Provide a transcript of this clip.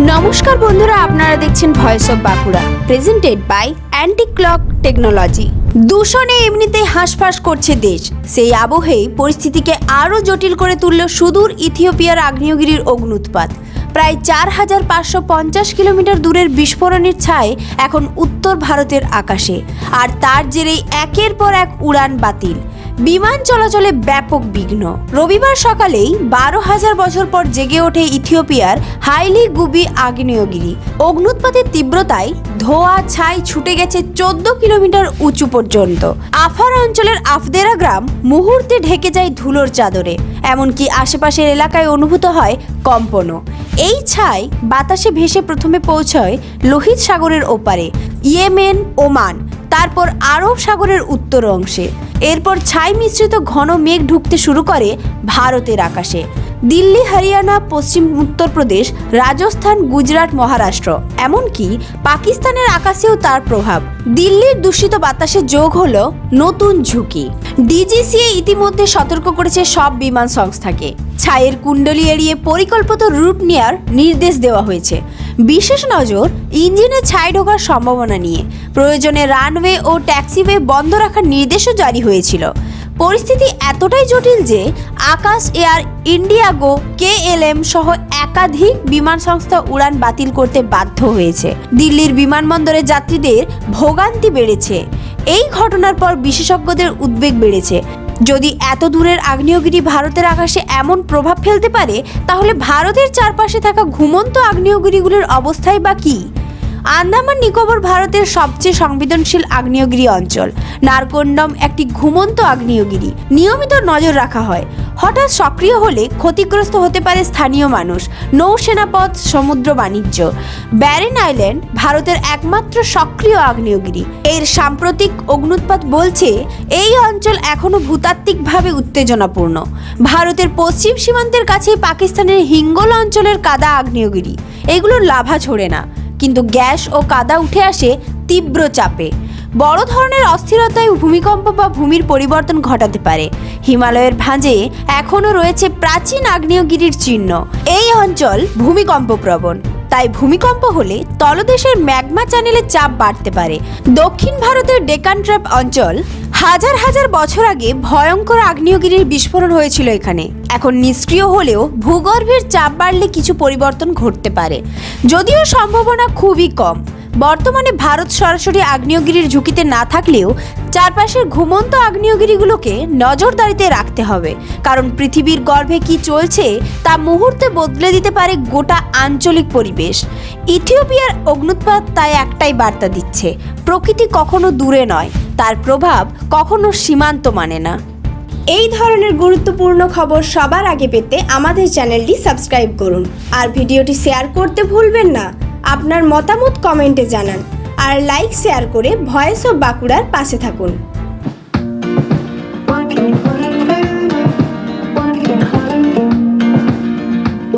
নমস্কার বন্ধুরা, আপনারা দেখছেন voice of Bankura presented by anti clock technology দূষণে এমনিতেই হাঁসফাঁস করছে দেশ। সেই আবহেই পরিস্থিতিকে আরও জটিল করে তুলল সুদূর ইথিওপিয়ার আগ্নেয়গিরির অগ্নুৎপাত। প্রায় চার হাজার পাঁচশো পঞ্চাশ কিলোমিটার দূরের বিস্ফোরণের ছায় এখন উত্তর ভারতের আকাশে। আর তার জেরেই একের পর এক উড়ান বাতিল। বিমান চলাচলে ব্যাপক বিঘ্ন। রবিবার সকালেই বারো হাজার বছর পর জেগে ওঠে ইথিওপিয়ার হাইলি গুবি আগ্নেয়গিরি। অগ্নুৎপাতের তীব্রতায় ধোয়া ছাই ছুটে গেছে চোদ্দ কিলোমিটার উঁচু পর্যন্ত। আফার অঞ্চলের আফদেরা গ্রাম মুহূর্তে ঢেকে যায় ধুলোর চাদরে, এমনকি আশেপাশের এলাকায় অনুভূত হয় কম্পনও। এই ছাই বাতাসে ভেসে প্রথমে পৌঁছয় লোহিত সাগরের ওপারে, ইয়েমেন, ওমান, তারপর আরব সাগরের উত্তর অংশে। এরপর ছাই মিশ্রিত ঘন মেঘ ঢুকতে শুরু করে ভারতের আকাশে। দিল্লি, হরিয়ানা, পশ্চিম উত্তরপ্রদেশ, রাজস্থান, গুজরাট, মহারাষ্ট্র। এমনকি পাকিস্তানের আকাশেও তার প্রভাব। দিল্লির দূষিত বাতাসে যোগ হল নতুন ঝুঁকি। ডিজিসিএ ইতিমধ্যে সতর্ক করেছে সব বিমান সংস্থাকে। ছায়ের কুণ্ডলী এড়িয়ে পরিকল্পিত রুট নেয়ার নির্দেশ দেওয়া হয়েছে। বিশেষ নজর ইঞ্জিনে ছাই ঢোকার সম্ভাবনা নিয়ে। প্রয়োজনে রানওয়ে ও ট্যাক্সিওয়ে বন্ধ রাখার নির্দেশও জারি হয়েছিল। পরিস্থিতি এতটাই জটিল যে আকাশ এয়ার ইন্ডিয়াগো এম সহ একাধিক বিমান সংস্থা উড়ান বাতিল করতে বাধ্য হয়েছে। দিল্লির বিমানবন্দরে যাত্রীদের ভোগান্তি বেড়েছে। এই ঘটনার পর বিশেষজ্ঞদের উদ্বেগ বেড়েছে। যদি এত দূরের আগ্নেয়গিরি ভারতের আকাশে এমন প্রভাব ফেলতে পারে, তাহলে ভারতের চারপাশে থাকা ঘুমন্ত আগ্নেয়গিরিগুলির অবস্থায় বা কী? আন্দামান নিকোবর ভারতের সবচেয়ে সংবেদনশীল আগ্নেয়গিরি অঞ্চল। নারকন্ডম একটি ঘুমন্ত আগ্নেয়গিরি। নিয়মিত নজর রাখা হয়। হঠাৎ সক্রিয় হলে ক্ষতিগ্রস্ত হতে পারে স্থানীয় মানুষ, নৌসেনাপথ, সমুদ্র বাণিজ্য। ব্যারেন আইল্যান্ড ভারতের একমাত্র সক্রিয় আগ্নেয়গিরি। এর সাম্প্রতিক অগ্নুৎপাত বলছে, এই অঞ্চল এখনও ভূতাত্ত্বিকভাবে উত্তেজনাপূর্ণ। ভারতের পশ্চিম সীমান্তের কাছে পাকিস্তানের হিঙ্গল অঞ্চলের কাদা আগ্নেয়গিরি। এগুলোর লাভা ছড়ে না। কিন্তু গ্যাস ও কাদা উঠে আসে তীব্র চাপে। বড় ধরনের অস্থিরতায় ভূমিকম্প বা ভূমির পরিবর্তন ঘটাতে পারে। হিমালয়ের ভাঁজে এখনও রয়েছে প্রাচীন আগ্নেয়গিরির চিহ্ন। এই অঞ্চল ভূমিকম্প প্রবণ তাই ভূমিকম্প হলে তলদেশের ম্যাগমা চ্যানেলে চাপ বাড়তে পারে। দক্ষিণ ভারতের ডেকান ট্র্যাপ অঞ্চল হাজার হাজার বছর আগে ভয়ঙ্কর আগ্নেয়গিরির বিস্ফোরণ হয়েছিল এখানে। এখন নিষ্ক্রিয় হলেও ভূগর্ভের চাপ বাড়লে কিছু পরিবর্তন ঘটতে পারে। যদিও সম্ভাবনা খুবই কম। বর্তমানে ভারত সরাসরি আগ্নেয়গিরির ঝুঁকিতে না থাকলেও চারপাশের ঘুমন্ত আগ্নেয়গিরিগুলোকে নজরদারিতে রাখতে হবে। কারণ পৃথিবীর গর্ভে কি চলছে তা মুহূর্তে বদলে দিতে পারে গোটা আঞ্চলিক পরিবেশ। ইথিওপিয়ার অগ্নুৎপাত তাই একটাই বার্তা দিচ্ছে, প্রকৃতি কখনো দূরে নয়। তার প্রভাব কখনো সীমান্ত মানে না। এই ধরনের গুরুত্বপূর্ণ খবর সবার আগে পেতে আমাদের চ্যানেলটি সাবস্ক্রাইব করুন। আর ভিডিওটি শেয়ার করতে ভুলবেন না। আপনার মতামত কমেন্টে জানান। আর লাইক, শেয়ার করে ভয়েস অফ বাঁকুড়ার পাশে থাকুন।